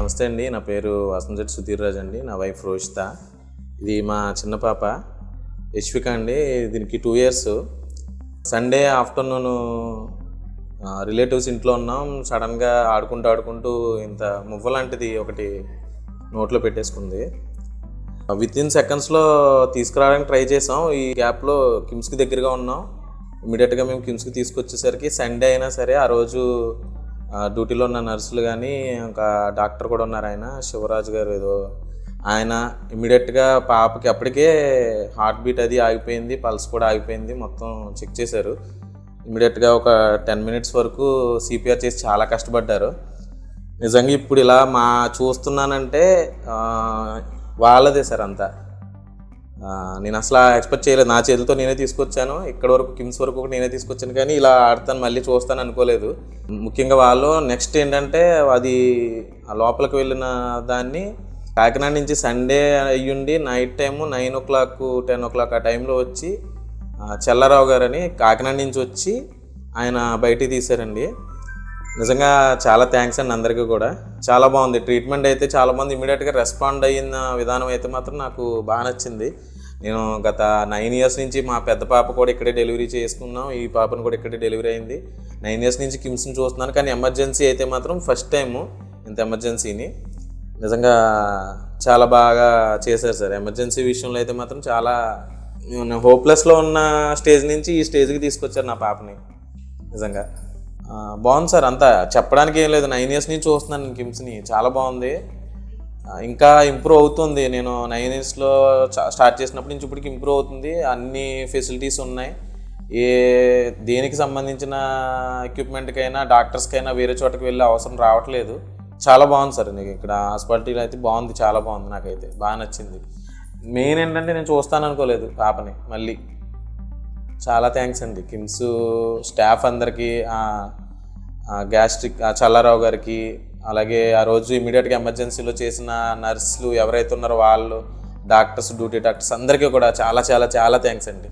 నమస్తే అండి. నా పేరు వసంత్ సుధీర్ రాజ్ అండి. నా వైఫ్ రోషిత ఇది మా చిన్న పాప యశ్విక అండి. దీనికి two years Sunday afternoon relatives ఇంట్లో ఉన్నాం. సడన్గా ఆడుకుంటూ ఆడుకుంటూ ఇంత మువ్వ లాంటిది ఒకటి నోట్లో పెట్టేసుకుంది. విత్ ఇన్ సెకండ్స్లో తీసుకురావడానికి ట్రై చేసాం. ఈ గ్యాప్లో కిమ్స్కి దగ్గరగా ఉన్నాం. ఇమీడియట్గా మేము కిమ్స్కి తీసుకొచ్చేసరికి సండే అయినా సరే ఆ రోజు డ్యూటీలో ఉన్న నర్సులు కానీ ఒక డాక్టర్ కూడా ఉన్నారు ఆయన శివరాజు గారు ఏదో. ఆయన ఇమీడియట్గా పాపకి అప్పటికే హార్ట్ బీట్ అది ఆగిపోయింది పల్స్ కూడా ఆగిపోయింది మొత్తం చెక్ చేశారు. ఇమీడియట్గా ఒక టెన్ మినిట్స్ వరకు సిపిఆర్ చేసి చాలా కష్టపడ్డారు. నిజంగా ఇప్పుడు ఇలా మా చూస్తున్నానంటే వాళ్ళదే సార్ అంతా. నేను అసలు ఎక్స్పెక్ట్ చేయలేదు. నా చేతితో నేనే తీసుకొచ్చాను. ఇక్కడ వరకు కిమ్స్ వరకు కూడా నేనే తీసుకొచ్చాను. కానీ ఇలా ఆడతాను మళ్ళీ చూస్తాను అనుకోలేదు. ముఖ్యంగా వాళ్ళు నెక్స్ట్ ఏంటంటే అది ఆ లోపలికి వెళ్ళిన దాన్ని కాకినాడ నుంచి సండే అయ్యుండి night time nine o'clock ten o'clock ఆ టైంలో వచ్చి చెల్లరావు చెల్లారావు గారని కాకినాడ నుంచి వచ్చి ఆయన బయటికి తీశారండి. నిజంగా చాలా థ్యాంక్స్ అండి అందరికీ కూడా. చాలా బాగుంది. ట్రీట్మెంట్ అయితే చాలా మంది ఇమీడియట్గా రెస్పాండ్ అయిన విధానం అయితే మాత్రం నాకు బాగా నచ్చింది. నేను గత నైన్ ఇయర్స్ నుంచి మా పెద్ద పాప కూడా ఇక్కడే డెలివరీ చేసుకున్నాం. ఈ పాపను కూడా ఇక్కడే డెలివరీ అయింది. నైన్ ఇయర్స్ నుంచి కిమ్స్ని చూస్తున్నాను. కానీ ఎమర్జెన్సీ అయితే మాత్రం ఫస్ట్ టైము ఇంత ఎమర్జెన్సీని నిజంగా చాలా బాగా చేశారు సార్. ఎమర్జెన్సీ విషయంలో అయితే మాత్రం చాలా హోప్లెస్లో ఉన్న స్టేజ్ నుంచి ఈ స్టేజ్కి తీసుకొచ్చారు నా పాపని. నిజంగా. బాగుంది సార్ అంతా. చెప్పడానికి ఏం లేదు. నైన్ ఇయర్స్ నుంచి చూస్తున్నాను కిమ్స్ని చాలా బాగుంది. ఇంకా ఇంప్రూవ్ అవుతుంది. నేను నైన్ ఇయర్స్లో స్టార్ట్ చేసినప్పటి నుంచి ఇప్పటికి ఇంప్రూవ్ అవుతుంది. అన్ని ఫెసిలిటీస్ ఉన్నాయి. ఏ దేనికి సంబంధించిన ఎక్విప్మెంట్కైనా డాక్టర్స్కైనా వేరే చోటకి వెళ్ళే అవసరం రావట్లేదు. చాలా బాగుంది సార్ నీకు ఇక్కడ హాస్పిటల్ అయితే బాగుంది చాలా బాగుంది నాకైతే. బాగా నచ్చింది. మెయిన్ ఏంటంటే నేను చూస్తాను అనుకోలేదు పాపని మళ్ళీ. చాలా థ్యాంక్స్ అండి. కిమ్స్ స్టాఫ్ అందరికీ గ్యాస్ట్రిక్ చల్లారావు గారికి అలాగే ఆ రోజు ఇమీడియట్గా ఎమర్జెన్సీలో చేసిన నర్సులు ఎవరైతే ఉన్నారో వాళ్ళు డాక్టర్స్ డ్యూటీ డాక్టర్స్ అందరికీ కూడా చాలా చాలా చాలా థ్యాంక్స్ అండి.